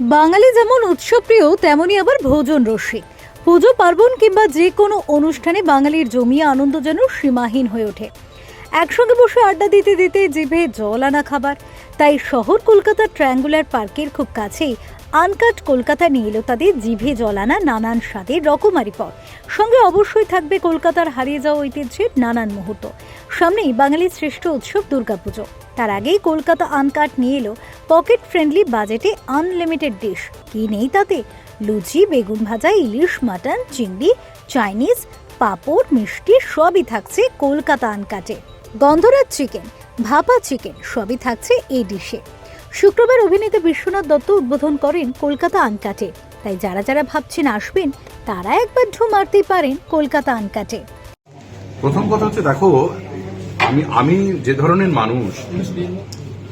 বাঙালি যেমন উৎসবপ্রিয় তেমনই আবার ভোজন রসিক। পুজো, পার্বণ কিংবা যে কোনো অনুষ্ঠানে বাঙালির জমিয়ে আনন্দ যেন সীমাহীন হয়ে ওঠে। একসঙ্গে বসে আড্ডা দিতে দিতে জিভে জল আনা খাবার। তাই শহর কলকাতার ট্রায়াঙ্গুলার পার্কের খুব কাছেই আনকাট কলকাতা নিয়ে এলো তাদের জিভে জল আনা নানান স্বাদের রকমারি পদ। সঙ্গে অবশ্যই থাকবে কলকাতার হারিয়ে যাওয়া ঐতিহ্যের নানান মুহূর্ত। সামনেই বাঙালির শ্রেষ্ঠ উৎসব দুর্গাপুজো। তার আগেই কলকাতা আনকাট নিয়ে এলো পকেট ফ্রেন্ডলি বাজেটে আনলিমিটেড ডিশ। কি নেই তাতে? লুচি, বেগুন ভাজা, ইলিশ, মাটন, চিংড়ি, চাইনিজ, পাঁপড়, মিষ্টি সবই থাকছে কলকাতা আনকাটে। গন্ধরাজ চিকেন, ভাপা চিকেন সবই থাকছে এই ডিশে। শুক্রবার অভিনেতা বিশ্বনাথ দত্ত উদ্বোধন করেন কলকাতা আনকাটে। তাই যারা যারা ভাবছেন আসবেন, তারা একবার ঢু মারতেই পারেন কলকাতা আনকাটে। প্রথম কথা হচ্ছে, দেখো, আমি আমি যে ধরনের মানুষ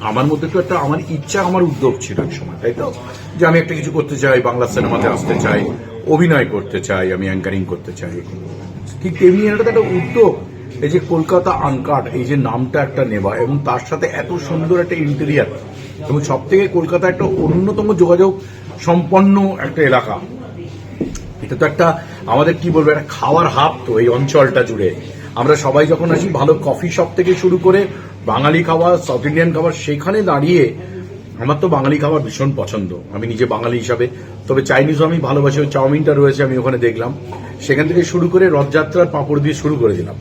আমার মধ্যে তো একটা, আমার ইচ্ছা, আমার উদ্যোগ ছিল এক সময়, তাই তো? যে আমি একটা কিছু করতে চাই, বাংলা সিনেমাতে আসতে চাই, অভিনয় করতে চাই, আমি অ্যাঙ্কারিং করতে চাই। ঠিক তেমনি এটা একটা উদ্যোগ, এই যে কলকাতা আনকাট, এই যে নামটা একটা নেওয়া এবং তার সাথে এত সুন্দর একটা ইন্টেরিয়ার এবং সব থেকে কলকাতা একটা অন্যতম যোগাযোগ সম্পন্ন একটা এলাকা। এটা তো একটা আমাদের কি বলব, একটা খাওয়ার হাব তো এই অঞ্চলটা জুড়ে। আমরা সবাই যখন আসি, ভালো কফি শপ থেকে শুরু করে বাঙালি খাবার সাউথ ইন্ডিয়ান খাবার, সেখানে দাঁড়িয়ে আমার তো বাঙালি খাবার ভীষণ পছন্দ। আমি নিজে বাঙালি হিসাবে, তবে চাইনিজও আমি ভালোবাসি, ওই চাউমিনটা রয়েছে, আমি ওখানে দেখলাম। সেখান থেকে শুরু করে রথযাত্রার পাঁপড় দিয়ে শুরু করে দিলাম।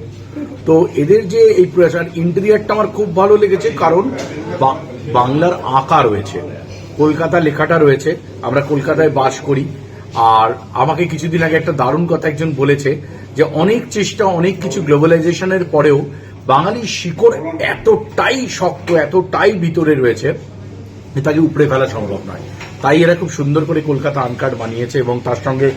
তো এদের যে এই প্রয়াস আর ইন্টেরিয়ারটা আমার খুব ভালো লেগেছে, কারণ বাংলার আঁকা রয়েছে। কলকাতা লেখাটা রয়েছে, আমরা কলকাতায় বাস করি। আর আমাকে কিছুদিন আগে একটা দারুণ কথা একজন বলেছে যে অনেক চেষ্টা, অনেক কিছু গ্লোবালাইজেশনের পরেও বাঙালি শিকড় এতটাই শক্ত, এতটাই ভিতরে রয়েছে তাকে উপড়ে ফেলা সম্ভব নয়। তাই এরা খুব সুন্দর করে কলকাতা আনকাট বানিয়েছে এবং তার সঙ্গে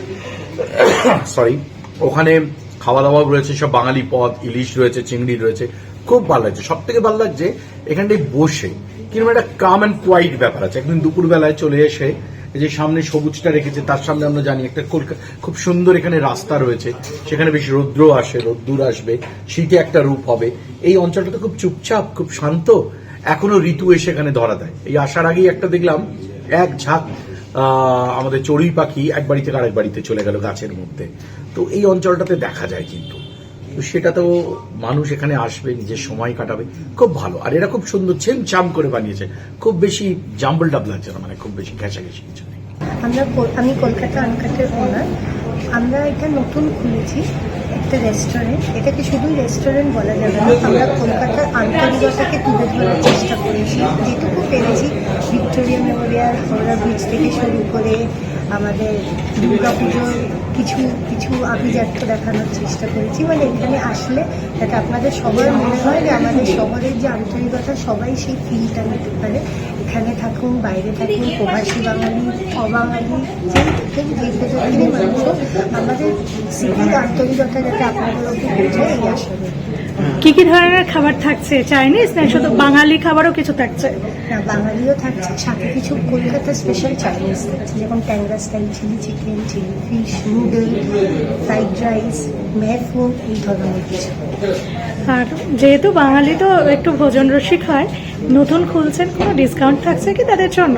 সরি ওখানে খাওয়া দাওয়া রয়েছে, সব বাঙালি পদ, ইলিশ রয়েছে, চিংড়ি রয়েছে, খুব ভালো লাগছে। সব থেকে ভালো লাগছে এখানটায় বসে কীরকম একটা কাম অ্যান্ড কোয়াইট ব্যাপার আছে। একদিন দুপুরবেলায় চলে এসে এই যে সামনে সবুজটা রেখেছে, তার সামনে আমরা জানি একটা কলকাতা খুব সুন্দর এখানে রাস্তা রয়েছে। সেখানে বেশি রৌদ্র আসে, রোদ্দুর আসবে, শীতে একটা রূপ হবে। এই অঞ্চলটা তো খুব চুপচাপ, খুব শান্ত। এখনও ঋতু এসে এখানে ধরা দেয়। এই আসার আগেই একটা দেখলাম, এক ঝাঁক আমাদের চড়ুই পাখি এক বাড়ি থেকে আরেক বাড়িতে চলে গেল গাছের মধ্যে। তো এই অঞ্চলটাতে দেখা যায় কিন্তু। তো সেটা তো মানুষ এখানে আসবে, নিজের সময় কাটাবে। খুব ভালো। আর এরা খুব সুন্দর ছেম চাম করে বানিয়েছে। খুব বেশি জাম্বল ডাব লাগছে না মানে খুব বেশি ঘেঁষাঘেঁষি কিছু নেই। আমরা আমি কলকাতা আনকাটের ওনার আমরা এটা নতুন খুলেছি, একটা রেস্টুরেন্ট এটাকে শুধুই রেস্টুরেন্ট বলা যাবে না, আমরা কলকাতার আন্তরিকতাকে তুলে ধরার চেষ্টা করেছি। যেটুকু পেরেছি ভিক্টোরিয়া মেমোরিয়াল হাওড়া ব্রিজ থেকে শুরু করে আমাদের দুর্গাপুজোর কিছু কিছু আভিজাত্য দেখানোর চেষ্টা করেছি। মানে এখানে আসলে যাতে আপনাদের সবার মনে হয় যে আমাদের শহরের যে আন্তরিকতা সবাই সেই ফিলটা নিতে পারে। এখানে থাকুন বাইরে থাকুন প্রবাসী বাঙালি অবাঙালি যেই থাকেন যেই মানুষ আমাদের সিটির আন্তরিকতা যাতে আপনাদের ওকে পৌঁছায় এই করি। কি কি ধরনের খাবার থাকছে? চাইনিজ না শুধু বাঙালি খাবারও কিছু থাকছে? না বাঙালিও থাকছে সাথে কিছু কলকাতা স্পেশাল চাইনিজ থাকছে যেমন Tangra style chilli chicken chilli fish noodle fried rice মেহফুন এই ধরনের কিছু। আর যেহেতু বাঙালি তো একটু ভোজন রসিক হয় নতুন খুলছেন কোনো ডিসকাউন্ট থাকছে কি তাদের জন্য?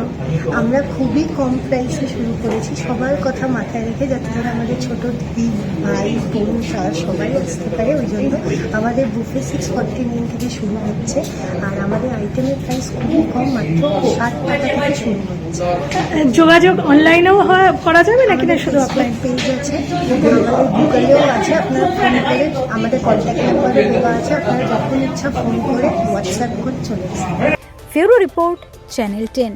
আমরা খুবই কম প্রাইসে শুরু করেছি। সবার কথা মাথায় রেখে যাতে করে আমাদের ছোট দিদি ভাই বোন স্যার সবাই আসতে পারে ওই জন্য আমাদের বুফে সিক্স ফর্টি নাইন থেকে শুরু হচ্ছে। আর আমাদের আইটেমের প্রাইস খুবই কম মাত্র ষাট টাকা থেকে শুরু হচ্ছে। যোগাযোগ অনলাইনেও হয়- করা যাবে নাকি না শুধু অফলাইন পেজ আছে আমাদের গুগলেও আছে আপনার ফোন করে আমাদের কন্ট্যাক্ট নাম্বারে দেওয়া আছে আপনারা যখন ইচ্ছা ফোন করে হোয়াটসঅ্যাপ করে চলে আসবেন ফেরো রিপোর্ট চ্যানেল টেন।